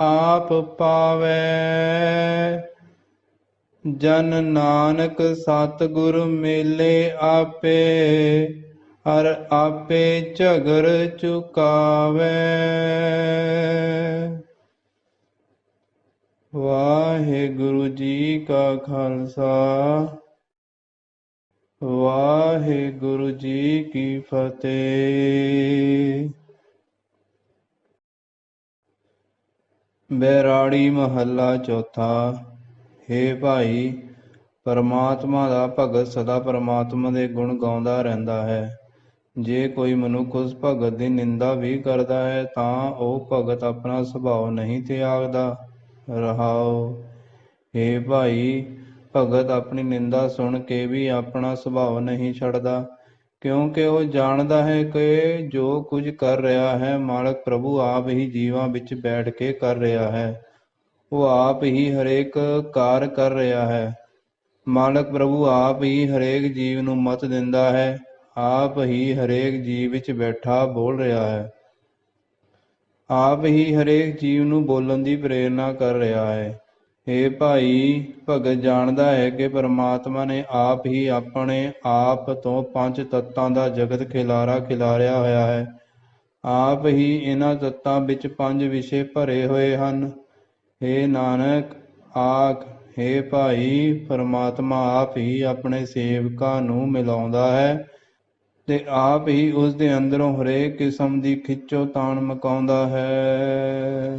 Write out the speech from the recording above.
ਆਪ ਪਾਵੇ। ਜਨ ਨਾਨਕ ਸਤਿਗੁਰ ਮੇਲੇ ਆਪੇ, ਹਰ ਆਪੇ ਝਗਰ ਚੁਕਾਵੇ। ਵਾਹਿਗੁਰੂ ਜੀ ਕਾ ਖਾਲਸਾ, ਵਾਹਿਗੁਰੂ ਜੀ ਕੀ ਫਤਿਹ। ਬੈਰਾੜੀ ਮਹੱਲਾ ਚੌਥਾ, ਹੇ ਭਾਈ, ਪਰਮਾਤਮਾ ਦਾ ਭਗਤ ਸਦਾ ਪਰਮਾਤਮਾ ਦੇ ਗੁਣ ਗਾਉਂਦਾ ਰਹਿੰਦਾ ਹੈ। ਜੇ ਕੋਈ ਮਨੁੱਖ ਉਸ ਭਗਤ ਦੀ ਨਿੰਦਾ ਵੀ ਕਰਦਾ ਹੈ, ਤਾਂ ਉਹ ਭਗਤ ਆਪਣਾ ਸੁਭਾਅ ਨਹੀਂ ਤਿਆਗਦਾ। ਰਹਾਉ ਹੇ ਭਾਈ, ਭਗਤ ਆਪਣੀ ਨਿੰਦਾ ਸੁਣ ਕੇ ਵੀ ਆਪਣਾ ਸੁਭਾਅ ਨਹੀਂ ਛੱਡਦਾ। ਕਿਉਂਕਿ ਉਹ ਜਾਣਦਾ ਹੈ ਕਿ ਜੋ ਕੁਝ ਕਰ ਰਿਹਾ ਹੈ, ਮਾਲਕ ਪ੍ਰਭੂ ਆਪ ਹੀ ਜੀਵਾਂ ਵਿੱਚ ਬੈਠ ਕੇ ਕਰ ਰਿਹਾ ਹੈ। ਉਹ ਆਪ ਹੀ ਹਰੇਕ ਕਾਰ ਕਰ ਰਿਹਾ ਹੈ। ਮਾਲਕ ਪ੍ਰਭੂ ਆਪ ਹੀ ਹਰੇਕ ਜੀਵ ਨੂੰ ਮਤ ਦਿੰਦਾ ਹੈ, ਆਪ ਹੀ ਹਰੇਕ ਜੀਵ ਵਿੱਚ ਬੈਠਾ ਬੋਲ ਰਿਹਾ ਹੈ। ਆਪ ਹੀ ਹਰੇਕ ਜੀਵ ਨੂੰ ਬੋਲਣ ਦੀ ਪ੍ਰੇਰਣਾ ਕਰ ਰਿਹਾ ਹੈ। ਇਹ ਭਾਈ, ਭਗਤ ਜਾਣਦਾ ਹੈ ਕਿ ਪਰਮਾਤਮਾ ਨੇ ਆਪ ਹੀ ਆਪਣੇ ਆਪ ਤੋਂ ਪੰਜ ਤੱਤਾਂ ਦਾ ਜਗਤ ਖਿਲਾਰਾ ਖਿਲਾਰਿਆ ਹੋਇਆ ਹੈ। ਆਪ ਹੀ ਇਹਨਾਂ ਤੱਤਾਂ ਵਿੱਚ ਪੰਜ ਵਿਸ਼ੇ ਭਰੇ ਹੋਏ ਹਨ। हे ਨਾਨਕ, ਆਖ, ਹੇ ਭਾਈ, ਪਰਮਾਤਮਾ ਆਪ ਹੀ ਆਪਣੇ ਸੇਵਕਾਂ ਨੂੰ ਮਿਲਾਉਂਦਾ ਹੈ ਤੇ ਆਪ ਹੀ ਉਸ ਦੇ ਅੰਦਰੋਂ ਹਰੇਕ ਕਿਸਮ ਦੀ ਖਿੱਚੋ ਤਾਣ ਮਕਾਉਂਦਾ ਹੈ।